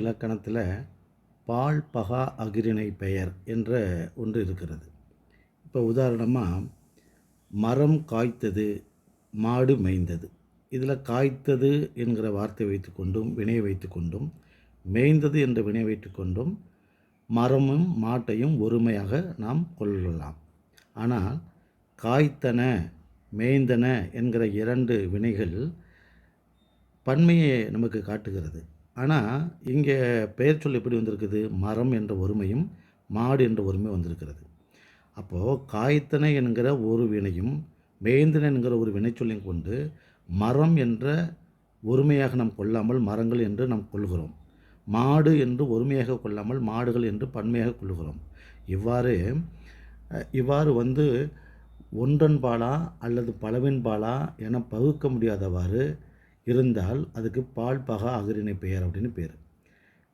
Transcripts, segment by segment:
இலக்கணத்தில் பால் பகா அகிரிணை பெயர் என்ற ஒன்று இருக்கிறது. இப்போ உதாரணமாக மரம் காய்த்தது மாடு மேய்ந்தது. இதில் காய்த்தது என்கிற வார்த்தை வைத்துக்கொண்டும் வினையை வைத்துக்கொண்டும் மேய்ந்தது என்ற வினை வைத்துக்கொண்டும் மரமும் மாட்டையும் ஒருமையாக நாம் கொள்ளலாம். ஆனால் காய்த்தன மேய்ந்தன என்கிற இரண்டு வினைகள் பன்மையை நமக்கு காட்டுகிறது. ஆனால் இங்கே பெயர் சொல் எப்படி வந்திருக்குது? மரம் என்ற ஒருமையும் மாடு என்ற ஒருமை வந்திருக்கிறது. அப்போது காய்த்தனை என்கிற ஒரு வினையும் மேய்ந்தனை என்கிற ஒரு வினைச்சொல்லையும் கொண்டு மரம் என்ற ஒருமையாக நாம் கொள்ளாமல் மரங்கள் என்று நாம் கொள்கிறோம். மாடு என்று ஒருமையாக கொள்ளாமல் மாடுகள் என்று பன்மையாக கொள்கிறோம். இவ்வாறு இவ்வாறு வந்து ஒன்றன்பாலா அல்லது பலவின்பாலா என பகுக்க முடியாதவாறு இருந்தால் அதுக்கு பால் பகா அகிரிணை பெயர் அப்படின்னு பேர்.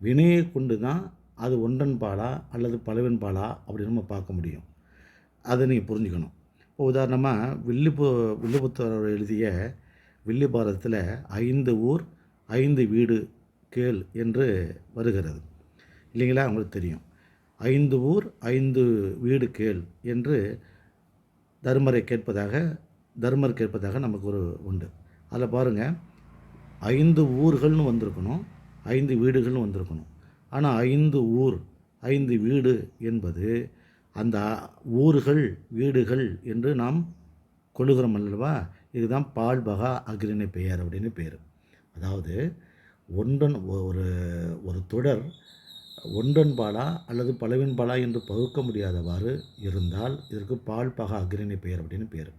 வினையை கொண்டு தான் அது ஒன்றன் பாலா அல்லது பலவன் பாலா அப்படின்னு நம்ம பார்க்க முடியும். அதை நீங்கள் புரிஞ்சுக்கணும். இப்போ உதாரணமாக வில்லுப்பு வில்லுபுத்தர் எழுதிய வில்லி பாரதத்தில் ஐந்து ஊர் ஐந்து வீடு கேள் என்று வருகிறது. இல்லைங்களா? உங்களுக்கு தெரியும். ஐந்து ஊர் ஐந்து வீடு கேள் என்று தர்மரை கேட்பதாக தர்மர் கேட்பதாக நமக்கு ஒரு உண்டு. அதில் பாருங்கள் ஐந்து ஊர்கள்னு வந்திருக்கணும் ஐந்து வீடுகள்னு வந்திருக்கணும். ஆனால் ஐந்து ஊர் ஐந்து வீடு என்பது அந்த ஊர்கள் வீடுகள் என்று நாம் கொள்ளுகிறோம் அல்லவா? இதுதான் பால்பகா அக்ரிணை பெயர் அப்படின்னு பேர். அதாவது ஒன்றன் ஒரு ஒரு தொடர் ஒன்றன் பாலா அல்லது பலவின் பாலா என்று பகுக்க முடியாதவாறு இருந்தால் இதற்கு பால் பகா அக்ரிணை பெயர் அப்படின்னு பேர்.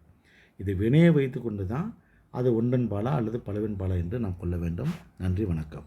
இது வினையை வைத்து கொண்டு தான் அது ஒன்றன் பாலா அல்லது பலவின் பாலா என்று நாம் கொள்ள வேண்டும். நன்றி வணக்கம்.